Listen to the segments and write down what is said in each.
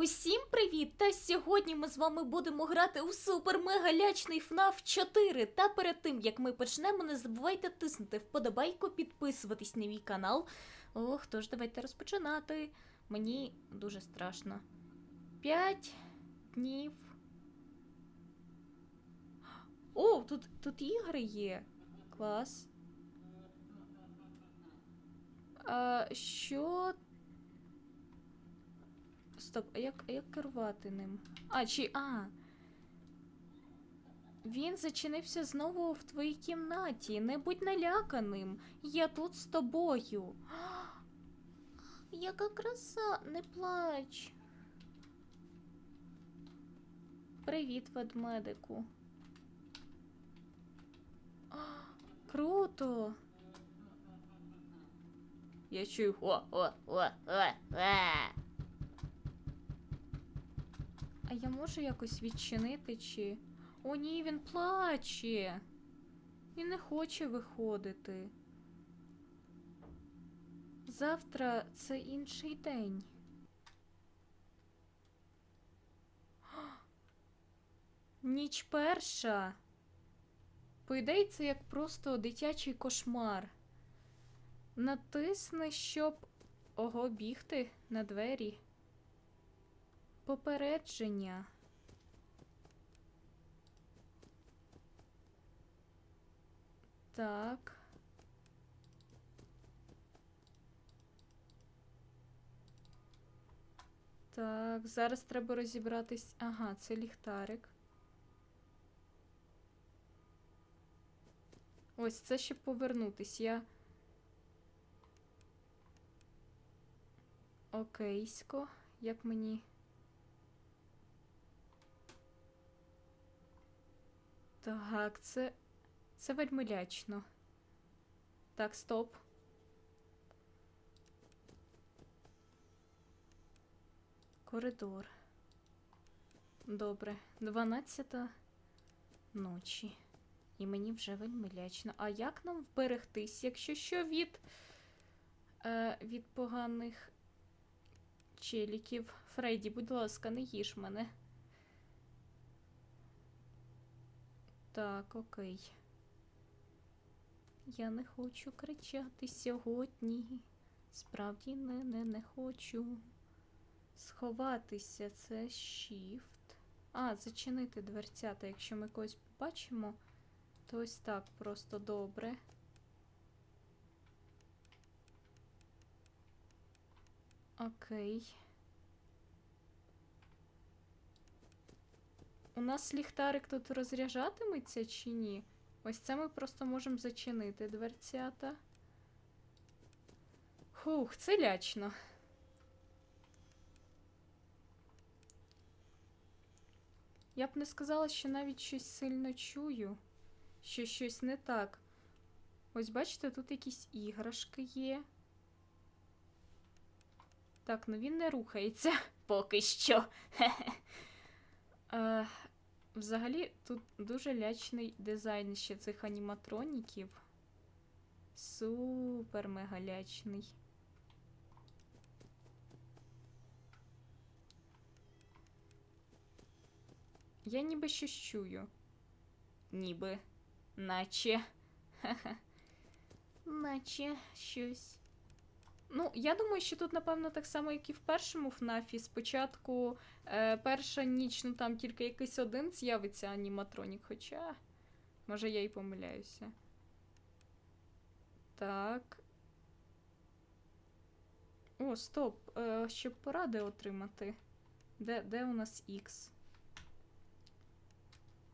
Усім привіт! Та сьогодні ми з вами будемо грати у супер-мега лячний FNAF 4. Та перед тим як ми почнемо, не забувайте тиснути вподобайку, підписуватись на мій канал. Ох, тож давайте розпочинати. Мені дуже страшно. П'ять днів. О, тут, тут ігри є. Клас. А, що Стоп, а як, а як керувати ним? А, чи. А. Він зачинився знову в твоїй кімнаті. Не будь наляканим. Я тут з тобою. Яка краса, не плач. Привіт, ведмедику. А, Круто. Я чую. О, о, о, о, о. А я можу якось відчинити чи. О, ні, він плаче. Він не хоче виходити. Завтра це інший день. Ніч перша. По ідеї, це як просто дитячий кошмар. Натисни, щоб. Ого, бігти на двері. Попередження. Так. Так, зараз треба розібратись. Ага, це ліхтарик. Ось це щоб повернутись. Я. Окейсько. Як мені. Так, це. Це вельми. Так, стоп. Коридор. Добре. 12 ночі. І мені вже вельми лячно. А як нам вберегтись, якщо що від. Е, від поганих челіків? Фредді, будь ласка, не їж мене. Так, окей. Я не хочу кричати сьогодні. Справді не, не, не хочу. Сховатися це shift. А, зачинити дверцята. Якщо ми когось побачимо, то ось так просто добре. Окей. У нас ліхтарик тут розряджатиметься чи ні? Ось це ми просто можемо зачинити дверцята. Хух, це лячно. Я б не сказала, що навіть щось сильно чую, що щось не так. Ось бачите, тут якісь іграшки є. Так, ну він не рухається поки що. Е, Взагалі, тут дуже лячний дизайн ще цих аніматроніків. Супер мега лячний. Я ніби щось чую. Ніби. Наче. Ха-ха. Наче щось. Ну, я думаю, що тут, напевно, так само, як і в першому ФНАФі. Спочатку е, перша ніч, ну там тільки якийсь один з'явиться аніматронік, хоча. Може, я й помиляюся. Так. О, стоп. Е, щоб поради отримати. Де, де у нас X?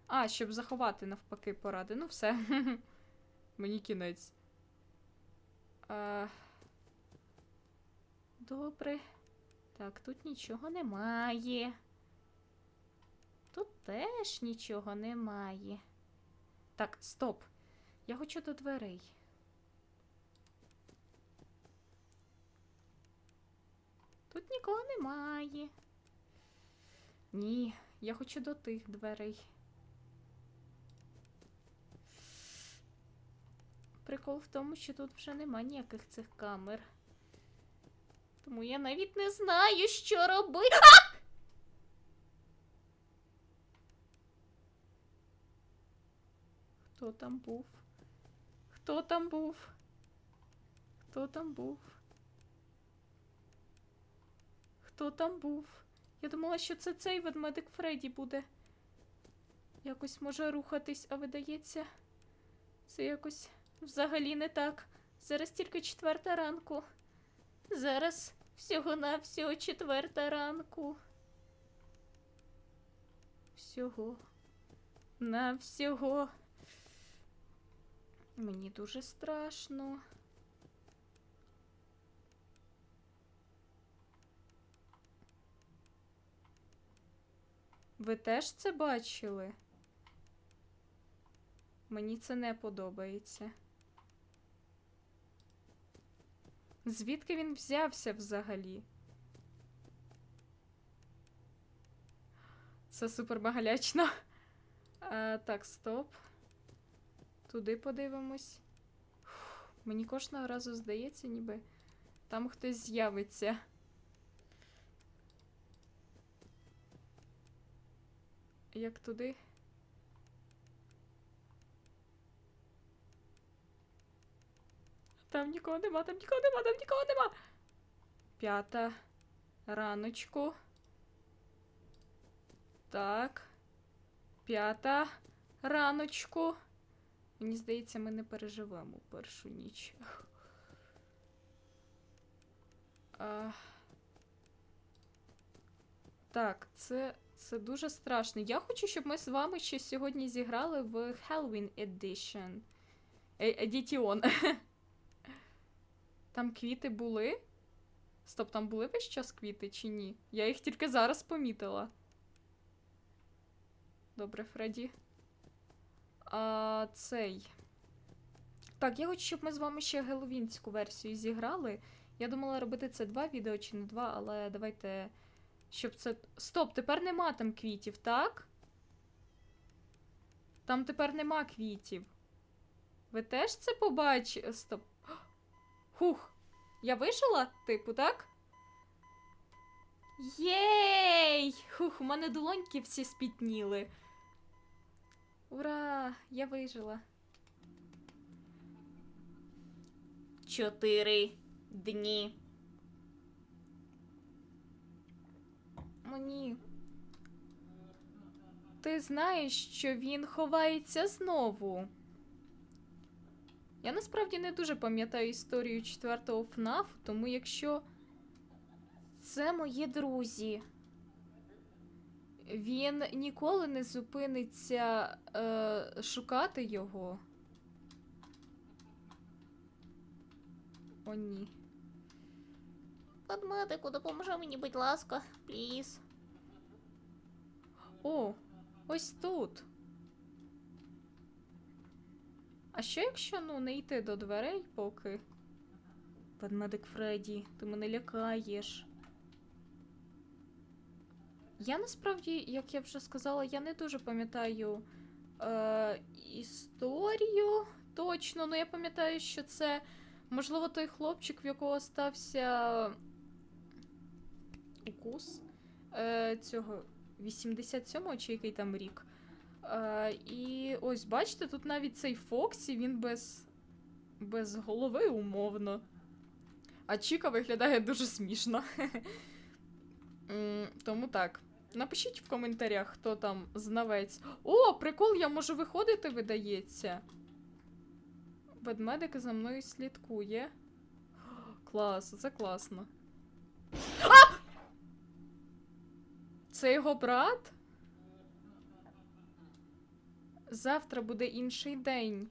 А, щоб заховати навпаки поради. Ну, все. Мені кінець. Е, Добре. Так, тут нічого немає. Тут теж нічого немає. Так, стоп. Я хочу до дверей. Тут нікого немає. Ні, я хочу до тих дверей. Прикол в тому, що тут вже нема ніяких цих камер. Тому я навіть не знаю, що робити. А! Хто там був? Хто там був? Хто там був? Хто там був? Я думала, що це цей ведмедик Фредді буде. Якось може рухатись, а видається, це якось взагалі не так. Зараз тільки четверта ранку. Зараз всього на всього четверта ранку. Всього. На всього. Мені дуже страшно. Ви теж це бачили? Мені це не подобається. Звідки він взявся взагалі? Це супер багалячно. А, так, стоп. Туди подивимось. Фух, Мені кожного разу здається, ніби там хтось з'явиться. Як туди? Там нікого нема, там нікого нема, там нікого нема. П'ята раночку. Так. П'ята раночку. Мені здається, ми не переживемо першу ніч. А... Так, це, це дуже страшно. Я хочу, щоб ми з вами ще сьогодні зіграли в Halloween Edition. Е, Edition. Там квіти були? Стоп, там були весь час квіти чи ні? Я їх тільки зараз помітила. Добре, Фредді. А, цей. Так, я хочу, щоб ми з вами ще геловінську версію зіграли. Я думала робити це два відео чи не два, але давайте. Щоб це. Стоп, тепер нема там квітів, так? Там тепер нема квітів. Ви теж це побачите? Стоп. Хух. Я вижила, типу, так? Єй! Хух, у мене долоньки всі спітніли. Ура! Я вижила. Чотири дні. О, ні. Ти знаєш, що він ховається знову. Я насправді не дуже пам'ятаю історію четвертого ФНАФ, тому якщо це мої друзі, він ніколи не зупиниться е, шукати його. О, ні. Ведмедику, допоможи мені, будь ласка, пліз. О, ось тут. А що якщо ну не йти до дверей поки? Ведмедик Фредді, ти мене лякаєш. Я насправді, як я вже сказала, я не дуже пам'ятаю е, історію точно, але я пам'ятаю, що це, можливо, той хлопчик, в якого стався укус е, цього 87-го чи який там рік. Е, і ось, бачите, тут навіть цей Фоксі, він без, без голови умовно. А Чіка виглядає дуже смішно. Тому так. Напишіть в коментарях, хто там знавець. О, прикол, я можу виходити, видається. Ведмедик за мною слідкує. Клас, це класно. А! Це його брат? Завтра буде інший день.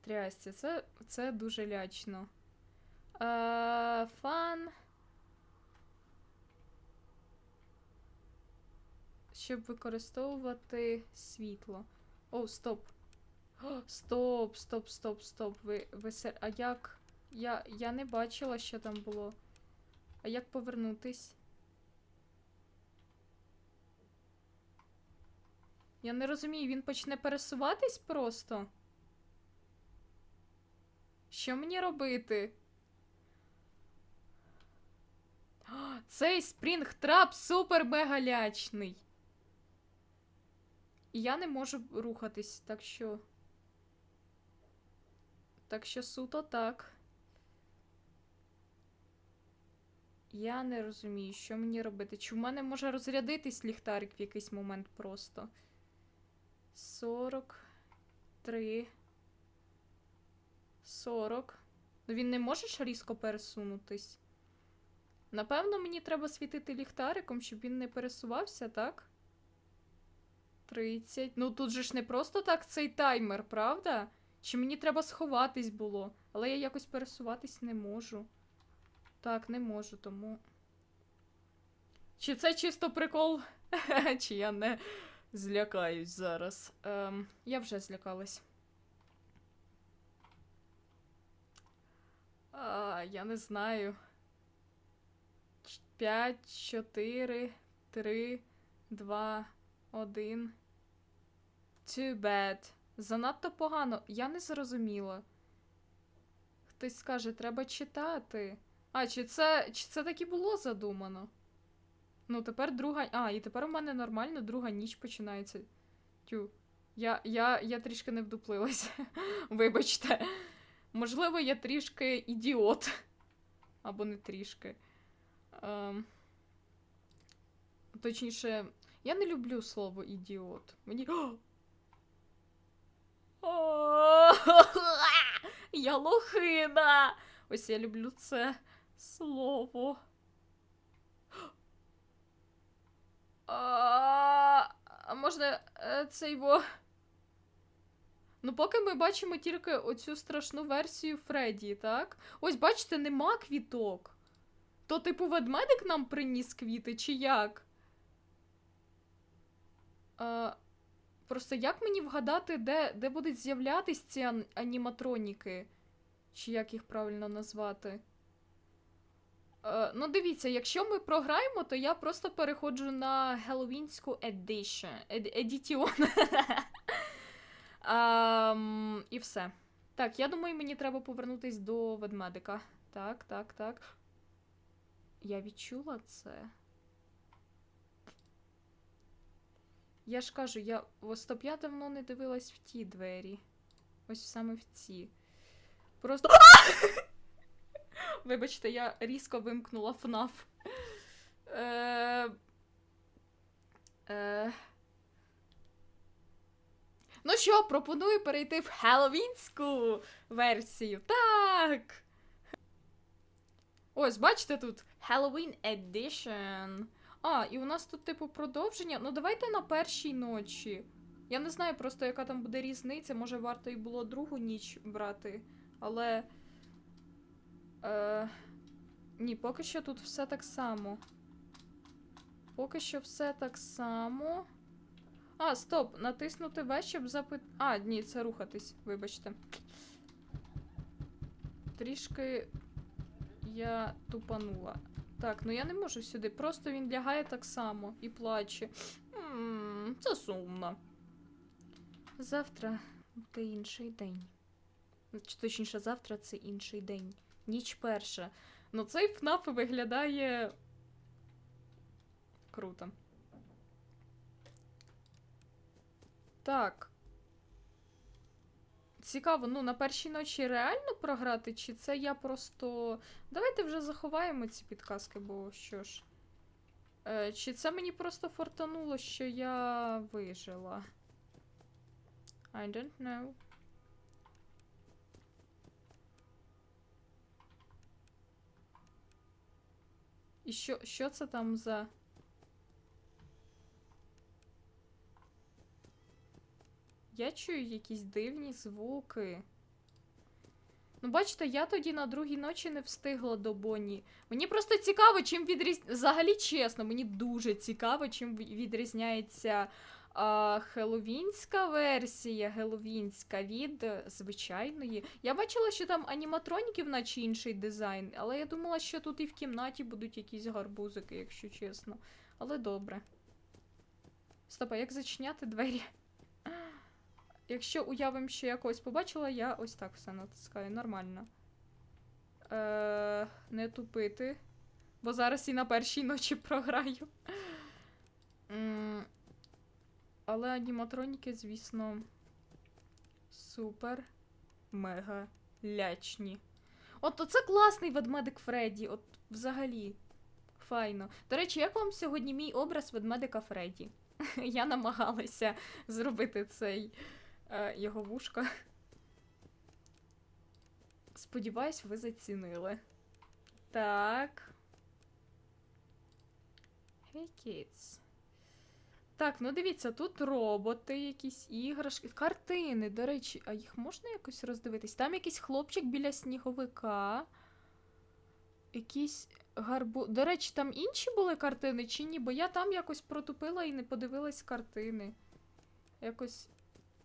Трясся, це, це дуже лячно. Е, фан. Щоб використовувати світло. О, стоп. Стоп, стоп, стоп, стоп. Ви, ви сер... А як? Я, я не бачила, що там було. А як повернутись? Я не розумію, він почне пересуватись просто. Що мені робити? А, Цей спрінгтрап супер мега лячний. І я не можу рухатись, так що. Так що суто так. Я не розумію, що мені робити. Чи в мене може розрядитись ліхтарик в якийсь момент просто? 43. 40. Ну він не може ж різко пересунутись. Напевно, мені треба світити ліхтариком, щоб він не пересувався, так? 30. Ну тут же ж не просто так цей таймер, правда? Чи мені треба сховатись було? Але я якось пересуватись не можу. Так, не можу, тому. Чи це чисто прикол? Чи я не злякаюсь зараз? Ем, я вже злякалась. А, я не знаю. 5, 4, 3, 2, 1. Too bad. Занадто погано. Я не зрозуміла. Хтось скаже, треба читати. А, чи це, чи це так і було задумано? Ну, тепер друга. А, і тепер у мене нормально друга ніч починається. Тю. Я, я, я трішки не вдуплилася. Вибачте. Можливо, я трішки ідіот. Або не трішки. Ем... Точніше, я не люблю слово ідіот. Мені. Я лохина! Ось я люблю це слово. А, можна е, це його. Ну, поки ми бачимо тільки оцю страшну версію Фредді, так? Ось, бачите, нема квіток. То, типу, ведмедик нам приніс квіти, чи як? А, просто як мені вгадати, де, де будуть з'являтись ці аніматроніки? Чи як їх правильно назвати? Е, ну, дивіться, якщо ми програємо, то я просто переходжу на Хеллоуінську edition. Ед, едітіон. Ам, і все. Так, я думаю, мені треба повернутись до ведмедика. Так, так, так. Я відчула це. Я ж кажу, я в стоп, я давно не дивилась в ті двері. Ось саме в ці. Просто. Вибачте, я різко вимкнула ФНАФ. Е... Е... Ну що, пропоную перейти в хеллоуінську версію. Так. Ось, бачите тут Halloween Edition. А, і у нас тут, типу, продовження. Ну, давайте на першій ночі. Я не знаю просто, яка там буде різниця. Може, варто і було другу ніч брати. Але. Е... Ні, поки що тут все так само. Поки що все так само. А, стоп, натиснути В, щоб запит. А, ні, це рухатись, вибачте. Трішки я тупанула. Так, ну я не можу сюди. Просто він лягає так само і плаче. М, Це сумно. Завтра буде інший день. Точніше, завтра це інший день. Ніч перша. Ну, цей ФНАФ виглядає круто. Так. Цікаво, ну на першій ночі реально програти, чи це я просто. Давайте вже заховаємо ці підказки, бо що ж. Е, чи це мені просто фортануло, що я вижила? I don't know. І що, що це там за. Я чую якісь дивні звуки. Ну, бачите, я тоді на другій ночі не встигла до Бонні. Мені просто цікаво, чим відрізняється. Взагалі, чесно, мені дуже цікаво, чим відрізняється хеловінська версія, геловінська від е, звичайної. Я бачила, що там аніматроніків, наче інший дизайн, але я думала, що тут і в кімнаті будуть якісь гарбузики, якщо чесно. Але добре. Стоп, а як зачиняти двері? Якщо уявим, що я когось побачила, я ось так все натискаю. Нормально. Е, не тупити. Бо зараз і на першій ночі програю. Але аніматроніки, звісно, супер, мега лячні. От оце класний ведмедик Фредді, от взагалі. Файно. До речі, як вам сьогодні мій образ ведмедика Фредді? Я намагалася зробити цей е, його вушка. Сподіваюсь, ви зацінили. Так. Hey kids. Так, ну дивіться, тут роботи, якісь іграшки, картини, до речі, а їх можна якось роздивитись? Там якийсь хлопчик біля сніговика. Якісь гарбу. До речі, там інші були картини чи ні? Бо я там якось протупила і не подивилась картини. Якось.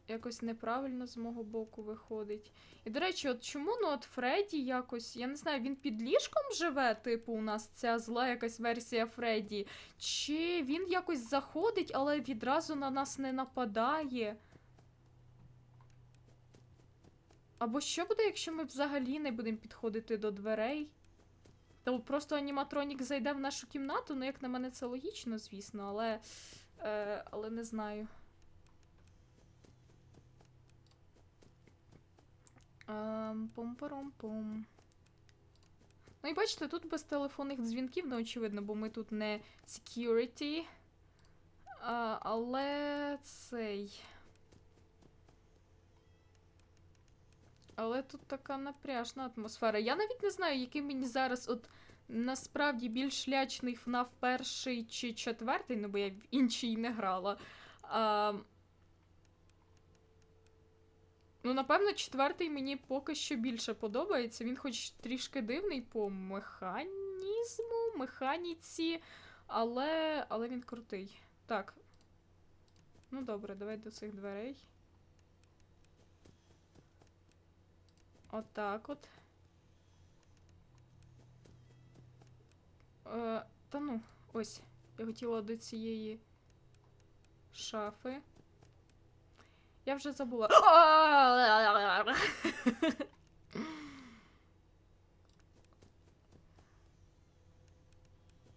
Якось неправильно з мого боку виходить. І, до речі, от чому ну от Фредді якось, я не знаю, він під ліжком живе, типу, у нас ця зла якась версія Фредді, чи він якось заходить, але відразу на нас не нападає. Або що буде, якщо ми взагалі не будемо підходити до дверей? То просто аніматронік зайде в нашу кімнату, ну як на мене це логічно, звісно, але, е, але не знаю. Ем, Пум-парум-пум. Ну і бачите, тут без телефонних дзвінків, ну очевидно, бо ми тут не security. А, але цей. Але тут така напряжна атмосфера. Я навіть не знаю, який мені зараз от насправді більш лячний FNAF перший чи четвертий, ну бо я в іншій не грала. А, Ну, напевно, четвертий мені поки що більше подобається. Він хоч трішки дивний по механізму, механіці, але, але він крутий. Так. Ну добре, давай до цих дверей. Отак от. Е, та ну, ось. Я хотіла до цієї шафи. Я вже забула.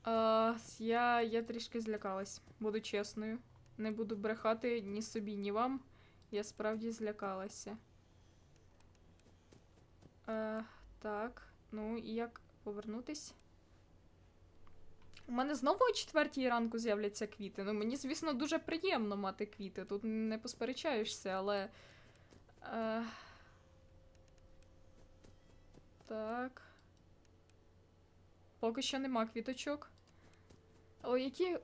А, я, я трішки злякалась, буду чесною. Не буду брехати ні собі, ні вам. Я справді злякалася. Е, так, ну і як повернутись? У мене знову о четвертій ранку з'являться квіти. Ну, мені, звісно, дуже приємно мати квіти. Тут не посперечаєшся, але. Е... Так. Поки що нема квіточок. Але які.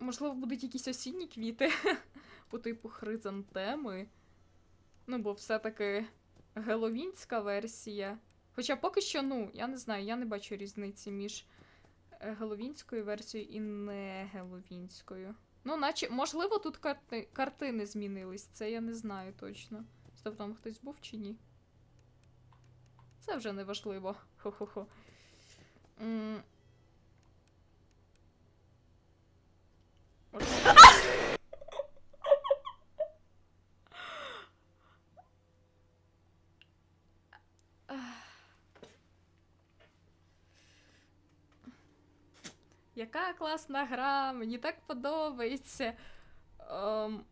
Можливо, будуть якісь осінні квіти по типу хризантеми. Ну, бо все-таки геловінська версія. Хоча поки що, ну, я не знаю, я не бачу різниці між геловінською версією і не геловінською. Ну, наче, можливо, тут карти... картини змінились, це я не знаю точно. Стоп, там хтось був чи ні? Це вже не важливо. Хо-хо-хо. М. Може- Яка класна гра, мені так подобається. Ем...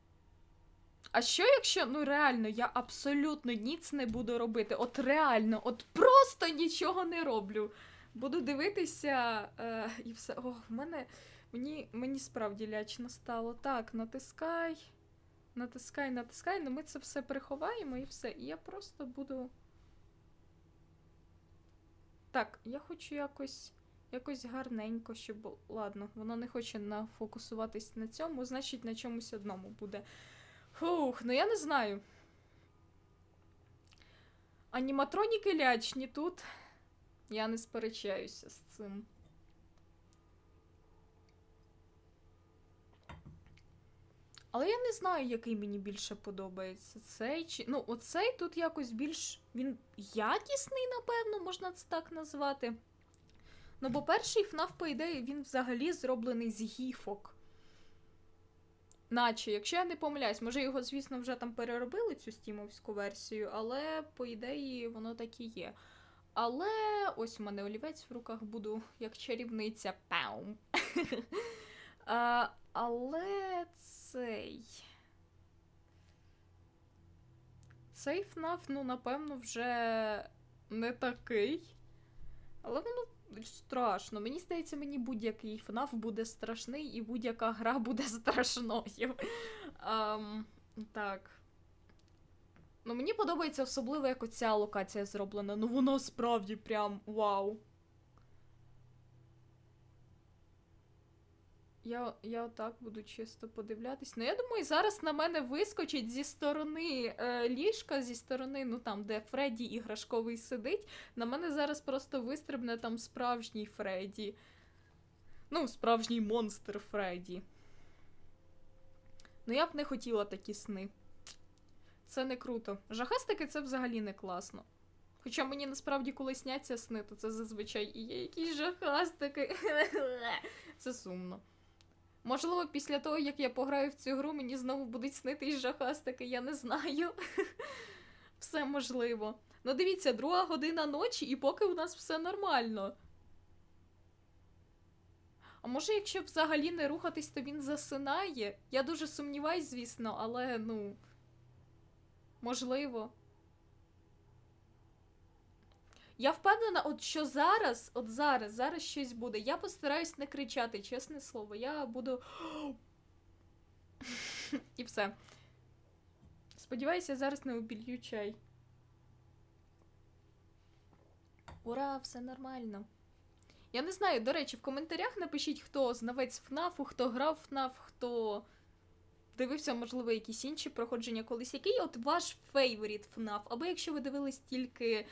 А що якщо, ну реально, я абсолютно ніц не буду робити? От реально, от просто нічого не роблю. Буду дивитися е, і все. О, в мене. Мені, мені справді лячно стало. Так, натискай. Натискай, натискай, ну ми це все приховаємо і все. І я просто буду. Так, я хочу якось. Якось гарненько, щоб. Ладно, воно не хоче нафокусуватись на цьому, значить на чомусь одному буде. Фух, ну я не знаю. Аніматроніки лячні тут. Я не сперечаюся з цим. Але я не знаю, який мені більше подобається. Цей чи. Ну, оцей тут якось більш. Він якісний, напевно, можна це так назвати. Ну, бо перший FNAF, по ідеї, він взагалі зроблений з гіфок. Наче, якщо я не помиляюсь, може його, звісно, вже там переробили цю стімовську версію, але по ідеї воно так і є. Але ось у мене олівець в руках буду як чарівниця. Пау. а, але цей. цей FNAF, ну, напевно, вже не такий. Але воно страшно. Мені здається, мені будь-який ФНАФ буде страшний, і будь-яка гра буде страшною. Um, так. Ну, мені подобається особливо, як оця локація зроблена. Ну, воно справді прям вау. Я, я отак буду чисто подивлятись. Ну, я думаю, зараз на мене вискочить зі сторони е, ліжка, зі сторони, ну там, де Фредді іграшковий сидить. На мене зараз просто вистрибне там справжній Фредді. Ну, справжній монстр Фредді. Ну, я б не хотіла такі сни. Це не круто. Жахастики це взагалі не класно. Хоча мені насправді, коли сняться сни, то це зазвичай і є якісь жахастики. Це сумно. Можливо, після того, як я пограю в цю гру, мені знову будуть снитись жахастики, я не знаю. Все можливо. Ну дивіться, друга година ночі, і поки у нас все нормально. А може, якщо взагалі не рухатись, то він засинає? Я дуже сумніваюсь, звісно, але ну. Можливо. Я впевнена, от що зараз, от зараз, зараз щось буде. Я постараюсь не кричати, чесне слово. Я буду. І все. Сподіваюся, я зараз не обілью чай. Ура, все нормально. Я не знаю, до речі, в коментарях напишіть, хто знавець ФНАФу, хто грав ФНАФ, хто дивився, можливо, якісь інші проходження колись. Який от ваш фейворіт ФНАФ? Або якщо ви дивились тільки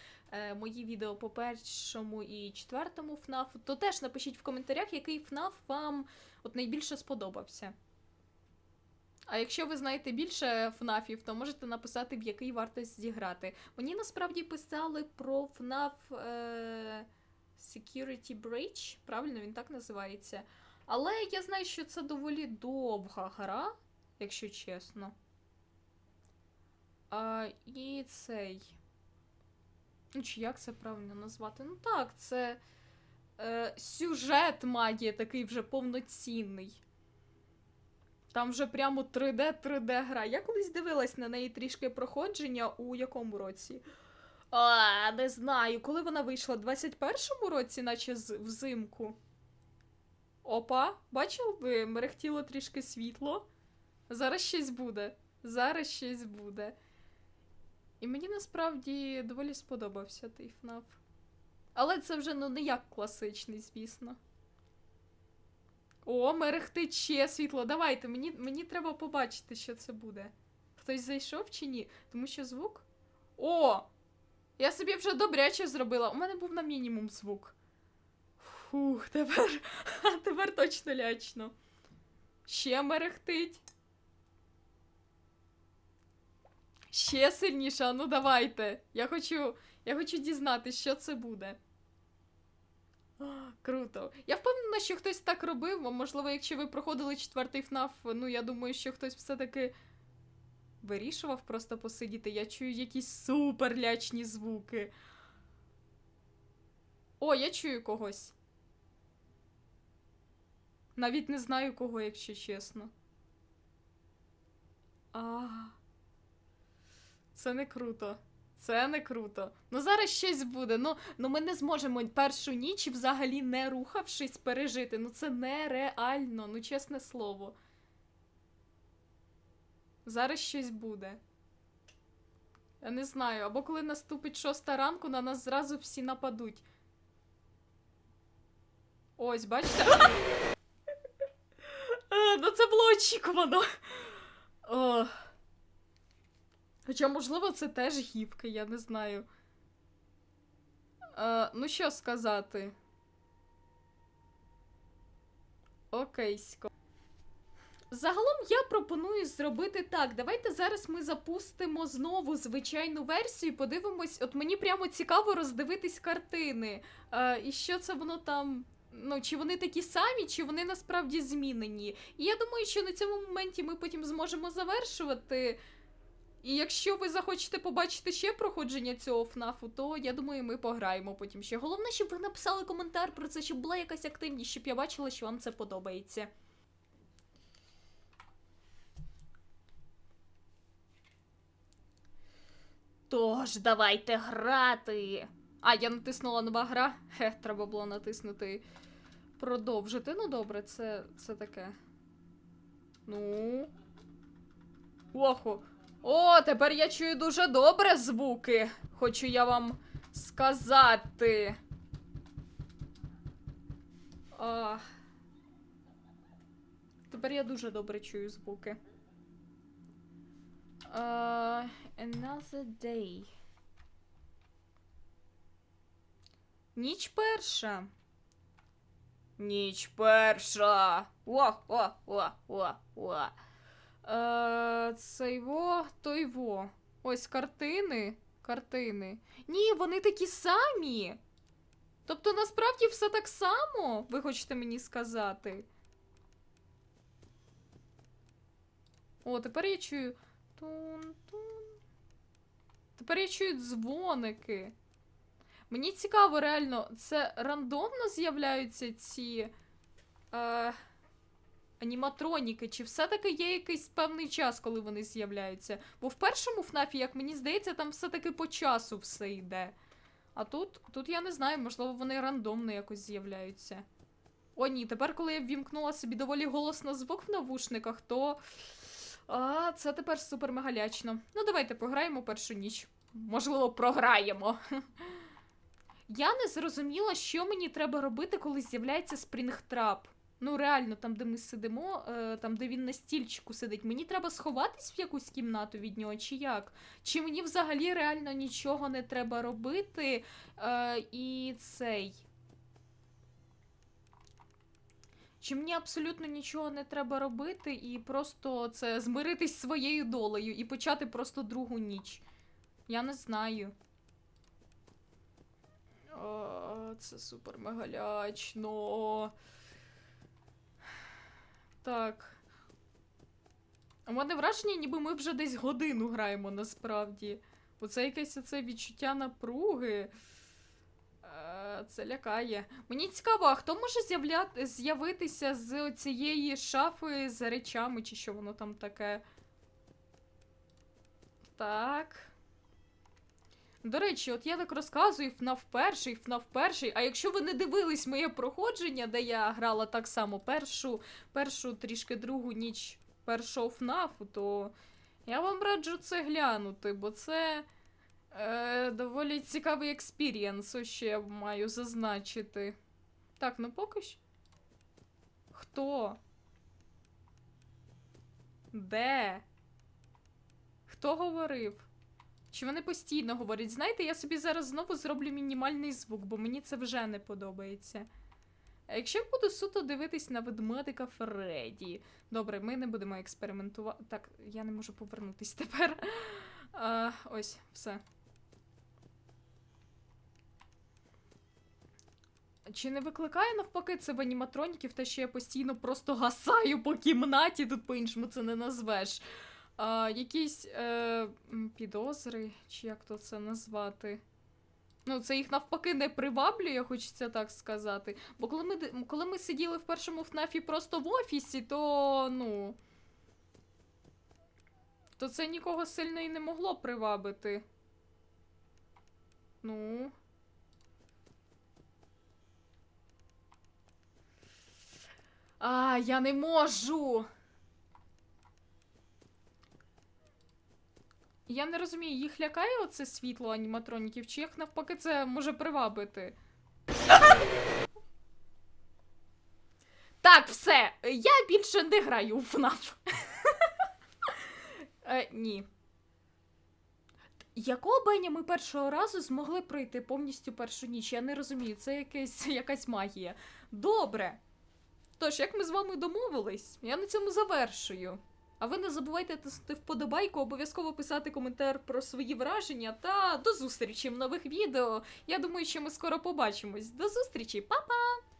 мої відео по першому і четвертому ФНАФу, то теж напишіть в коментарях, який ФНАФ вам от найбільше сподобався. А якщо ви знаєте більше ФНАФів, то можете написати, в який варто зіграти. Мені насправді писали про ФНАФ е... Security Breach, правильно він так називається. Але я знаю, що це доволі довга гра, якщо чесно. А, і цей. Ну, чи як це правильно назвати? Ну так, це е, сюжет має такий вже повноцінний. Там вже прямо 3D 3D гра. Я колись дивилась на неї трішки проходження у якому році? А, не знаю, коли вона вийшла? В 21-му році, наче з, взимку. Опа, бачив би, мерехтіло трішки світло. Зараз щось буде. Зараз щось буде. І мені насправді доволі сподобався той FNAF. Але це вже ну не як класичний, звісно. О, мерехтить ще світло. Давайте, мені, мені треба побачити, що це буде. Хтось зайшов чи ні? Тому що звук. О! Я собі вже добряче зробила. У мене був на мінімум звук. Фух, тепер. тепер точно лячно. Ще мерехтить. Ще сильніше, ну давайте. Я хочу. Я хочу дізнатися, що це буде. А, Круто. Я впевнена, що хтось так робив. Можливо, якщо ви проходили четвертий ФНАФ, ну я думаю, що хтось все-таки вирішував просто посидіти. Я чую якісь супер лячні звуки. О, я чую когось. Навіть не знаю кого, якщо чесно. А. Це не круто. Це не круто. Ну зараз щось буде. Ну, ну ми не зможемо першу ніч взагалі не рухавшись пережити. Ну це нереально, ну чесне слово. Зараз щось буде. Я не знаю, або коли наступить шоста ранку, на нас зразу всі нападуть. Ось, бачите? Ну це було очікувано. Ох. Хоча, можливо, це теж гівка, я не знаю. Е, ну, що сказати? Окейсько. Загалом я пропоную зробити так. Давайте зараз ми запустимо знову звичайну версію. Подивимось, от мені прямо цікаво роздивитись картини. Е, і що це воно там. Ну, чи вони такі самі, чи вони насправді змінені. І я думаю, що на цьому моменті ми потім зможемо завершувати. І якщо ви захочете побачити ще проходження цього ФНАФу, то я думаю, ми пограємо потім ще. Головне, щоб ви написали коментар про це, щоб була якась активність, щоб я бачила, що вам це подобається. Тож, давайте грати. А, я натиснула нова гра. Хе, треба було натиснути продовжити. Ну добре, це, це таке. Ну. Оху. О, тепер я чую дуже добре звуки. Хочу я вам сказати. А... Тепер я дуже добре чую звуки. Uh, another day. Ніч перша. Ніч перша. О, о, о, о, о. Е, це його. Ось картини. Картини. Ні, вони такі самі. Тобто насправді все так само, ви хочете мені сказати. О, тепер я чую. Тун-тун. Тепер я чую дзвоники. Мені цікаво, реально, це рандомно з'являються ці е, аніматроніки, чи все-таки є якийсь певний час, коли вони з'являються? Бо в першому ФНАФі, як мені здається, там все-таки по часу все йде. А тут, тут я не знаю, можливо, вони рандомно якось з'являються. О, ні, тепер, коли я ввімкнула собі доволі голосно звук в навушниках, то. А, це тепер супер мегалячно. Ну, давайте пограємо першу ніч. Можливо, програємо. Я не зрозуміла, що мені треба робити, коли з'являється спрінгтрап. Ну, реально, там, де ми сидимо, е, там, де він на стільчику сидить, мені треба сховатись в якусь кімнату від нього, чи як? Чи мені взагалі реально нічого не треба робити? Е, і цей. Чи мені абсолютно нічого не треба робити, і просто це змиритись своєю долею і почати просто другу ніч? Я не знаю. О, це супер мегалячно. Так. У мене враження, ніби ми вже десь годину граємо насправді. Оце якесь оце відчуття напруги. Е, Це лякає. Мені цікаво, а хто може з'явитися з цієї шафи з речами, чи що воно там таке? Так. До речі, от я так розказую FNAF перший, FNAF перший. А якщо ви не дивились моє проходження, де я грала так само першу, першу трішки другу ніч першого FNAF, то я вам раджу це глянути, бо це е, доволі цікавий експірієнс, що я маю зазначити. Так, ну поки що. Хто? Де? Хто говорив? Чи вони постійно говорять? Знаєте, я собі зараз знову зроблю мінімальний звук, бо мені це вже не подобається. А якщо я буду суто дивитись на ведмедика Фредді. Добре, ми не будемо експериментувати. Так, я не можу повернутись тепер. А, ось, все. Чи не викликає навпаки це в аніматроніків, те, що я постійно просто гасаю по кімнаті, тут по-іншому це не назвеш. А, якісь е, підозри, чи як то це назвати. Ну, це їх навпаки не приваблює, хочеться так сказати. Бо коли ми, коли ми сиділи в першому ФНАФі просто в офісі, то ну. То це нікого сильно і не могло привабити. Ну. А, я не можу. Я не розумію, їх лякає оце світло аніматроніків, чи їх навпаки це може привабити? Так, все. Я більше не граю в FNAF. е, ні. Якого Беня ми першого разу змогли пройти повністю першу ніч? Я не розумію, це якась, якась магія. Добре. Тож, як ми з вами домовились, я на цьому завершую. А ви не забувайте тиснути вподобайку, обов'язково писати коментар про свої враження та до зустрічі в нових відео. Я думаю, що ми скоро побачимось. До зустрічі, па-па!